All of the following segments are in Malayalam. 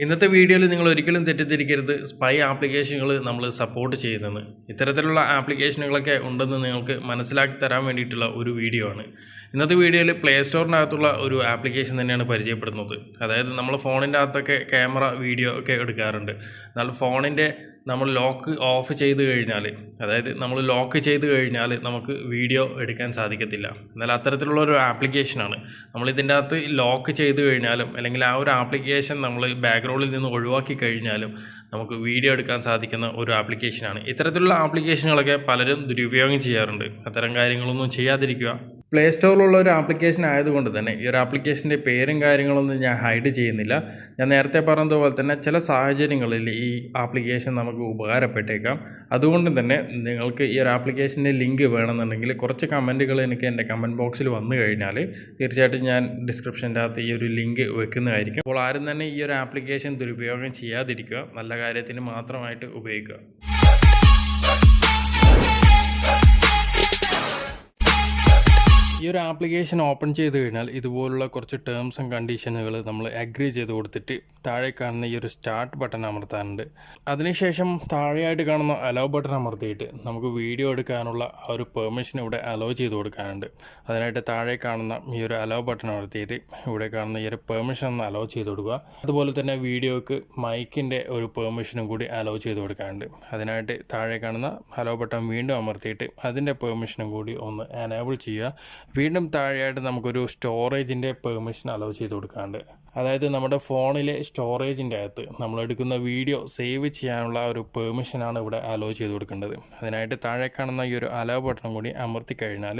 ഇന്നത്തെ വീഡിയോയിൽ നിങ്ങൾ ഒരിക്കലും തെറ്റിദ്ധരിക്കരുത്. സ്പൈ ആപ്ലിക്കേഷനുകൾ നമ്മൾ സപ്പോർട്ട് ചെയ്യുന്നത്. ഇത്തരത്തിലുള്ള ആപ്ലിക്കേഷനുകളൊക്കെ ഉണ്ടെന്ന് നിങ്ങൾക്ക് മനസ്സിലാക്കി തരാൻ വേണ്ടിയിട്ടുള്ള ഒരു വീഡിയോ ആണ്. ഇന്നത്തെ വീഡിയോയിൽ പ്ലേ സ്റ്റോറിനകത്തുള്ള ഒരു ആപ്ലിക്കേഷൻ തന്നെയാണ് പരിചയപ്പെടുന്നത്. അതായത് നമ്മൾ ഫോണിന്റെ അകത്തൊക്കെ ക്യാമറ വീഡിയോ ഒക്കെ എടുക്കാറുണ്ട്. എന്നാൽ ഫോണിന്റെ നമ്മൾ ലോക്ക് ഓഫ് ചെയ്ത് കഴിഞ്ഞാൽ അതായത് നമ്മൾ ലോക്ക് ചെയ്ത് കഴിഞ്ഞാൽ നമുക്ക് വീഡിയോ എടുക്കാൻ സാധിക്കത്തില്ല. എന്നാൽ അത്തരത്തിലുള്ള ഒരു ആപ്ലിക്കേഷനാണ് നമ്മൾ ഇതിന്റെ അകത്ത് ലോക്ക് ചെയ്ത് കഴിഞ്ഞാലും അല്ലെങ്കിൽ ആ ഒരു ആപ്ലിക്കേഷൻ നമ്മൾ ബാക്ക്ഗ്രൗണ്ടിൽ നിന്ന് ഒഴിവാക്കി കഴിഞ്ഞാലും നമുക്ക് വീഡിയോ എടുക്കാൻ സാധിക്കുന്ന ഒരു ആപ്ലിക്കേഷനാണ് ഇത്തരത്തിലുള്ള ആപ്ലിക്കേഷനുകളൊക്കെ പലരും ദുരുപയോഗം ചെയ്യാറുണ്ട്. അത്തരം കാര്യങ്ങളൊന്നും ചെയ്യാതിരിക്കുക. പ്ലേ സ്റ്റോറിലുള്ള ഒരു ആപ്ലിക്കേഷൻ ആയതുകൊണ്ട് തന്നെ ഈ ഒരു ആപ്ലിക്കേഷന്റെ പേരും കാര്യങ്ങളൊന്നും ഞാൻ ഹൈഡ് ചെയ്യുന്നില്ല. ഞാൻ നേരത്തെ പറഞ്ഞതുപോലെ തന്നെ ചില സാഹചര്യങ്ങളിൽ ഈ ആപ്ലിക്കേഷൻ നമുക്ക് ഉപകാരപ്പെട്ടേക്കാം. അതുകൊണ്ട് തന്നെ നിങ്ങൾക്ക് ഈ ഒരു ആപ്ലിക്കേഷന്റെ ലിങ്ക് വേണമെന്നുണ്ടെങ്കിൽ കുറച്ച് കമന്റുകൾ എനിക്ക് എന്റെ കമന്റ് ബോക്സിൽ വന്നു കഴിഞ്ഞാൽ തീർച്ചയായിട്ടും ഞാൻ ഡിസ്ക്രിപ്ഷന്റെ അകത്ത് ഈ ഒരു ലിങ്ക് വെക്കുന്നതായിരിക്കും. അപ്പോൾ ആരും തന്നെ ഈ ഒരു ആപ്ലിക്കേഷൻ ദുരുപയോഗം ചെയ്യാതിരിക്കുക. നല്ല കാര്യത്തിന് മാത്രമായിട്ട് ഉപയോഗിക്കുക. ഈ ഒരു ആപ്ലിക്കേഷൻ ഓപ്പൺ ചെയ്ത് കഴിഞ്ഞാൽ ഇതുപോലുള്ള കുറച്ച് ടേംസ് ആൻഡ് കണ്ടീഷനുകൾ നമ്മൾ അഗ്രി ചെയ്ത് കൊടുത്തിട്ട് താഴെ കാണുന്ന ഈ ഒരു സ്റ്റാർട്ട് ബട്ടൺ അമർത്താനുണ്ട്. അതിനുശേഷം താഴെയായിട്ട് കാണുന്ന അലോ ബട്ടൺ അമർത്തിയിട്ട് നമുക്ക് വീഡിയോ എടുക്കാനുള്ള ആ ഒരു പെർമിഷൻ ഇവിടെ അലോ ചെയ്ത് കൊടുക്കാനുണ്ട്. അതിനായിട്ട് താഴെ കാണുന്ന ഈ ഒരു അലോ ബട്ടൺ അമർത്തിയിട്ട് ഇവിടെ കാണുന്ന ഈ ഒരു പെർമിഷൻ ഒന്ന് അലോ ചെയ്ത് കൊടുക്കുക. അതുപോലെ തന്നെ വീഡിയോക്ക് മൈക്കിന്റെ ഒരു പെർമിഷനും കൂടി അലോ ചെയ്ത് കൊടുക്കാനുണ്ട്. അതിനായിട്ട് താഴെ കാണുന്ന അലോ ബട്ടൺ വീണ്ടും അമർത്തിയിട്ട് അതിന്റെ പെർമിഷനും കൂടി ഒന്ന് എനേബിൾ ചെയ്യുക. വീണ്ടും താഴെയായിട്ട് നമുക്കൊരു സ്റ്റോറേജിന്റെ പെർമിഷൻ അലോ ചെയ്ത് കൊടുക്കാണ്ട്. അതായത് നമ്മുടെ ഫോണിലെ സ്റ്റോറേജിന്റെ അകത്ത് നമ്മൾ എടുക്കുന്ന വീഡിയോ സേവ് ചെയ്യാനുള്ള ഒരു പെർമിഷനാണ് ഇവിടെ അലോ ചെയ്ത് കൊടുക്കേണ്ടത്. അതിനായിട്ട് താഴെ കാണുന്ന ഈ ഒരു അലോ ബട്ടൺ കൂടി അമർത്തി കഴിഞ്ഞാൽ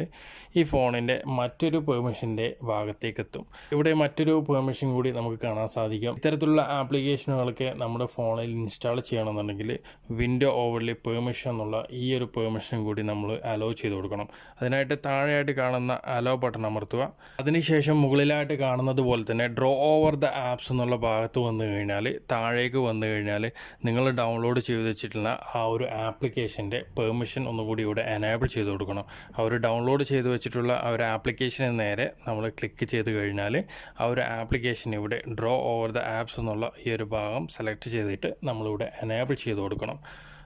ഈ ഫോണിന്റെ മറ്റൊരു പെർമിഷന്റെ ഭാഗത്തേക്ക് എത്തും ഇവിടെ മറ്റൊരു പെർമിഷൻ കൂടി നമുക്ക് കാണാൻ സാധിക്കും. ഇത്തരത്തിലുള്ള ആപ്ലിക്കേഷനുകളൊക്കെ നമ്മുടെ ഫോണിൽ ഇൻസ്റ്റാൾ ചെയ്യണമെന്നുണ്ടെങ്കിൽ വിൻഡോ ഓവർലി പെർമിഷൻ എന്നുള്ള ഈ ഒരു പെർമിഷൻ കൂടി നമ്മൾ അലോ ചെയ്ത് കൊടുക്കണം. അതിനായിട്ട് താഴെയായിട്ട് കാണുന്ന അലോ ബട്ടൺ അമർത്തുക. അതിനുശേഷം മുകളിലായിട്ട് കാണുന്നത് പോലെ തന്നെ ഡ്രോ ഓവർ ദ ആപ്സ് എന്നുള്ള ഭാഗത്ത് വന്നു കഴിഞ്ഞാൽ താഴേക്ക് വന്നു കഴിഞ്ഞാൽ നിങ്ങൾ ഡൗൺലോഡ് ചെയ്ത് വെച്ചിട്ടുള്ള ആ ഒരു ആപ്ലിക്കേഷന്റെ പെർമിഷൻ ഒന്നുകൂടി ഇവിടെ എനേബിൾ ചെയ്ത് കൊടുക്കണം. ആ ഒരു ഡൗൺലോഡ് ചെയ്ത് വെച്ചിട്ടുള്ള ആ ഒരു ആപ്ലിക്കേഷന് നേരെ നമ്മൾ ക്ലിക്ക് ചെയ്ത് കഴിഞ്ഞാൽ ആ ഒരു ആപ്ലിക്കേഷൻ ഇവിടെ ഡ്രോ ഓവർ ദ ആപ്സ് എന്നുള്ള ഈ ഒരു ഭാഗം സെലക്ട് ചെയ്തിട്ട് നമ്മളിവിടെ എനേബിൾ ചെയ്ത് കൊടുക്കണം.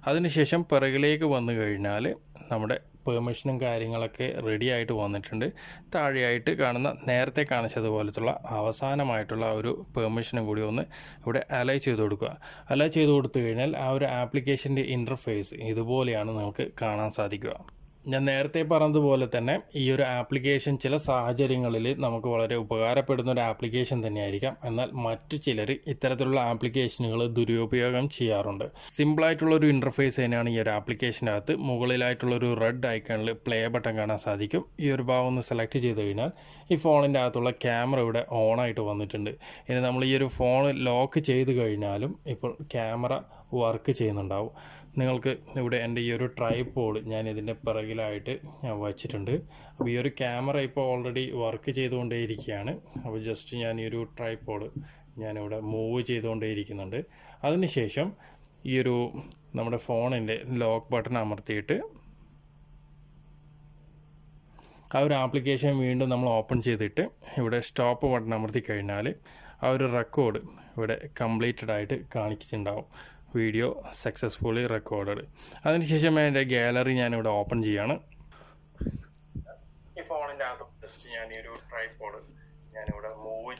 അതിനുശേഷം പിറകിലേക്ക് വന്നു കഴിഞ്ഞാൽ നമ്മുടെ പെർമിഷനും കാര്യങ്ങളൊക്കെ റെഡി ആയിട്ട് വന്നിട്ടുണ്ട്. താഴെയായിട്ട് കാണുന്ന നേരത്തെ കാണിച്ചതുപോലത്തുള്ള അവസാനമായിട്ടുള്ള ഒരു പെർമിഷനും കൂടി ഒന്ന് ഇവിടെ അലൈ ചെയ്ത് കൊടുക്കുക. അലൈ ചെയ്ത് കൊടുത്തു കഴിഞ്ഞാൽ ആ ഒരു ആപ്ലിക്കേഷന്റെ ഇന്റർഫേസ് ഇതുപോലെയാണ് നിങ്ങൾക്ക് കാണാൻ സാധിക്കുക. ഞാൻ നേരത്തെ പറഞ്ഞതുപോലെ തന്നെ ഈ ഒരു ആപ്ലിക്കേഷൻ ചില സാഹചര്യങ്ങളിൽ നമുക്ക് വളരെ ഉപകാരപ്പെടുന്ന ഒരു ആപ്ലിക്കേഷൻ തന്നെയായിരിക്കാം. എന്നാൽ മറ്റു ചിലർ ഇത്തരത്തിലുള്ള ആപ്ലിക്കേഷനുകൾ ദുരുപയോഗം ചെയ്യാറുണ്ട്. സിമ്പിളായിട്ടുള്ള ഒരു ഇന്റർഫേസ് തന്നെയാണ് ഈ ഒരു ആപ്ലിക്കേഷന്റെ അകത്ത് മുകളിലായിട്ടുള്ള ഒരു റെഡ് ഐക്കണിൽ പ്ലേ ബട്ടൺ കാണാൻ സാധിക്കും. ഈ ഒരു ഭാഗം ഒന്ന് സെലക്ട് ചെയ്ത് കഴിഞ്ഞാൽ ഈ ഫോണിന്റെ അകത്തുള്ള ക്യാമറ ഇവിടെ ഓൺ ആയിട്ട് വന്നിട്ടുണ്ട്. ഇനി നമ്മൾ ഈ ഒരു ഫോൺ ലോക്ക് ചെയ്ത് കഴിഞ്ഞാലും ഇപ്പോൾ ക്യാമറ വർക്ക് ചെയ്യുന്നുണ്ടാവും. നിങ്ങൾക്ക് ഇവിടെ എന്റെ ഈ ഒരു ട്രൈപോഡ് ഞാൻ ഇതിന്റെ പിറകിലായിട്ട് വച്ചിട്ടുണ്ട്. അപ്പോൾ ഈ ഒരു ക്യാമറ ഇപ്പോൾ ഓൾറെഡി വർക്ക് ചെയ്തുകൊണ്ടേയിരിക്കുകയാണ്. അപ്പോൾ ജസ്റ്റ് ഞാൻ ഈ ഒരു ട്രൈപോഡ് ഞാനിവിടെ മൂവ് ചെയ്തുകൊണ്ടേയിരിക്കുന്നുണ്ട്. അതിനുശേഷം ഈ ഒരു നമ്മുടെ ഫോണിന്റെ ലോക്ക് ബട്ടൺ അമർത്തിയിട്ട് ആ ഒരു ആപ്ലിക്കേഷൻ വീണ്ടും നമ്മൾ ഓപ്പൺ ചെയ്തിട്ട് ഇവിടെ സ്റ്റോപ്പ് ബട്ടൺ അമർത്തി കഴിഞ്ഞാൽ ആ ഒരു റെക്കോർഡ് ഇവിടെ കംപ്ലീറ്റഡ് ആയിട്ട് കാണിച്ചിട്ടുണ്ടാവും. വീഡിയോ സക്സസ്ഫുള്ളി റെക്കോർഡഡ് അതിനുശേഷം എന്റെ ഗാലറി ഞാനിവിടെ ഓപ്പൺ ചെയ്യാണ്. ഈ ഫോണിന്റെ അകത്ത് ജസ്റ്റ് ഞാൻ ഈ ഒരു ട്രൈപോഡ് മൂവ്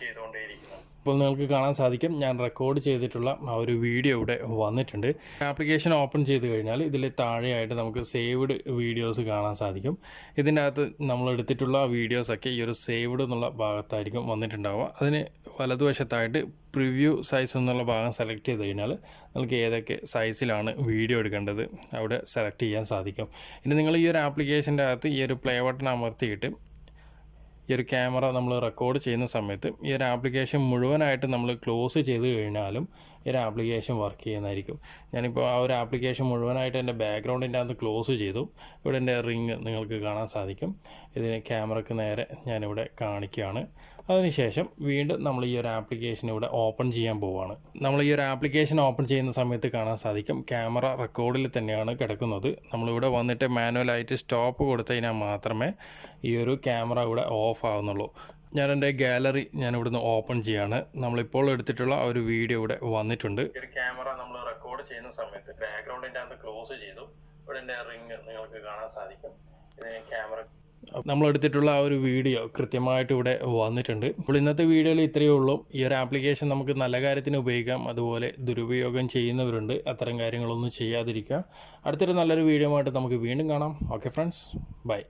ഇപ്പോൾ നിങ്ങൾക്ക് കാണാൻ സാധിക്കും ഞാൻ റെക്കോർഡ് ചെയ്തിട്ടുള്ള ആ ഒരു വീഡിയോ ഇവിടെ വന്നിട്ടുണ്ട്. ആപ്ലിക്കേഷൻ ഓപ്പൺ ചെയ്ത് കഴിഞ്ഞാൽ ഇതിൽ താഴെയായിട്ട് നമുക്ക് സേവ്ഡ് വീഡിയോസ് കാണാൻ സാധിക്കും. ഇതിന്റെ അകത്ത് നമ്മൾ എടുത്തിട്ടുള്ള വീഡിയോസൊക്കെ ഈ ഒരു സേവ്ഡ് എന്നുള്ള ഭാഗത്തായിരിക്കും വന്നിട്ടുണ്ടാവുക. അതിന് വലതുവശത്തായിട്ട് പ്രിവ്യൂ സൈസ് എന്നുള്ള ഭാഗം സെലക്ട് ചെയ്ത് കഴിഞ്ഞാൽ നിങ്ങൾക്ക് ഏതൊക്കെ സൈസിലാണ് വീഡിയോ എടുക്കേണ്ടത് അവിടെ സെലക്ട് ചെയ്യാൻ സാധിക്കും. ഇനി നിങ്ങൾ ഈ ഒരു ആപ്ലിക്കേഷന്റെ അകത്ത് ഈ ഒരു പ്ലേ ബട്ടൺ അമർത്തിയിട്ട് ഈ ഒരു ക്യാമറ നമ്മൾ റെക്കോർഡ് ചെയ്യുന്ന സമയത്ത് ഈ ഒരു ആപ്ലിക്കേഷൻ മുഴുവനായിട്ട് നമ്മൾ ക്ലോസ് ചെയ്ത് കഴിഞ്ഞാലും ഈ ഒരു ആപ്ലിക്കേഷൻ വർക്ക് ചെയ്യുന്നതായിരിക്കും. ഞാനിപ്പോൾ ആ ഒരു ആപ്ലിക്കേഷൻ മുഴുവനായിട്ട് എന്റെ ബാക്ക്ഗ്രൗണ്ടിന്റെ അകത്ത് ക്ലോസ് ചെയ്തു. ഇവിടെ എന്റെ റിങ് നിങ്ങൾക്ക് കാണാൻ സാധിക്കും. ഇതിന് ക്യാമറയ്ക്ക് നേരെ ഞാനിവിടെ കാണിക്കുകയാണ്. അതിനുശേഷം വീണ്ടും നമ്മൾ ഈ ഒരു ആപ്ലിക്കേഷൻ ഇവിടെ ഓപ്പൺ ചെയ്യാൻ പോവുകയാണ് നമ്മൾ ഈ ഒരു ആപ്ലിക്കേഷൻ ഓപ്പൺ ചെയ്യുന്ന സമയത്ത് കാണാൻ സാധിക്കും ക്യാമറ റെക്കോർഡിൽ തന്നെയാണ് കിടക്കുന്നത്. നമ്മളിവിടെ വന്നിട്ട് മാനുവലായിട്ട് സ്റ്റോപ്പ് കൊടുത്തു കഴിഞ്ഞാൽ മാത്രമേ ഈ ഒരു ക്യാമറ ഇവിടെ ഓഫ് ആവുന്നുള്ളൂ. ഞാൻ എന്റെ ഗാലറി ഞാൻ ഇവിടുന്ന് ഓപ്പൺ ചെയ്യാണ്. നമ്മളിപ്പോൾ എടുത്തിട്ടുള്ള ഒരു വീഡിയോ ഇവിടെ വന്നിട്ടുണ്ട്. ഒരു ക്യാമറ നമ്മൾ റെക്കോർഡ് ചെയ്യുന്ന സമയത്ത് ബാക്ക്ഗ്രൗണ്ടിന്റെ അകത്ത് ക്ലോസ് ചെയ്തു. ഇവിടെ എന്റെ റിങ് നിങ്ങൾക്ക് കാണാൻ സാധിക്കും. ഇതിന് ക്യാമറ നമ്മൾ എടുത്തിട്ടുള്ള ആ ഒരു വീഡിയോ കൃത്യമായിട്ട് ഇവിടെ വന്നിട്ടുണ്ട്. അപ്പോൾ ഇന്നത്തെ വീഡിയോയിൽ ഇത്രയേ ഉള്ളൂ. ഈ ഒരു ആപ്ലിക്കേഷൻ നമുക്ക് നല്ല കാര്യത്തിന് ഉപയോഗിക്കാം. അതുപോലെ ദുരുപയോഗം ചെയ്യുന്നവരുണ്ട്. അത്തരം കാര്യങ്ങളൊന്നും ചെയ്യാതിരിക്കുക. അടുത്തൊരു നല്ലൊരു വീഡിയോ ആയിട്ട് നമുക്ക് വീണ്ടും കാണാം. Okay friends. ബൈ.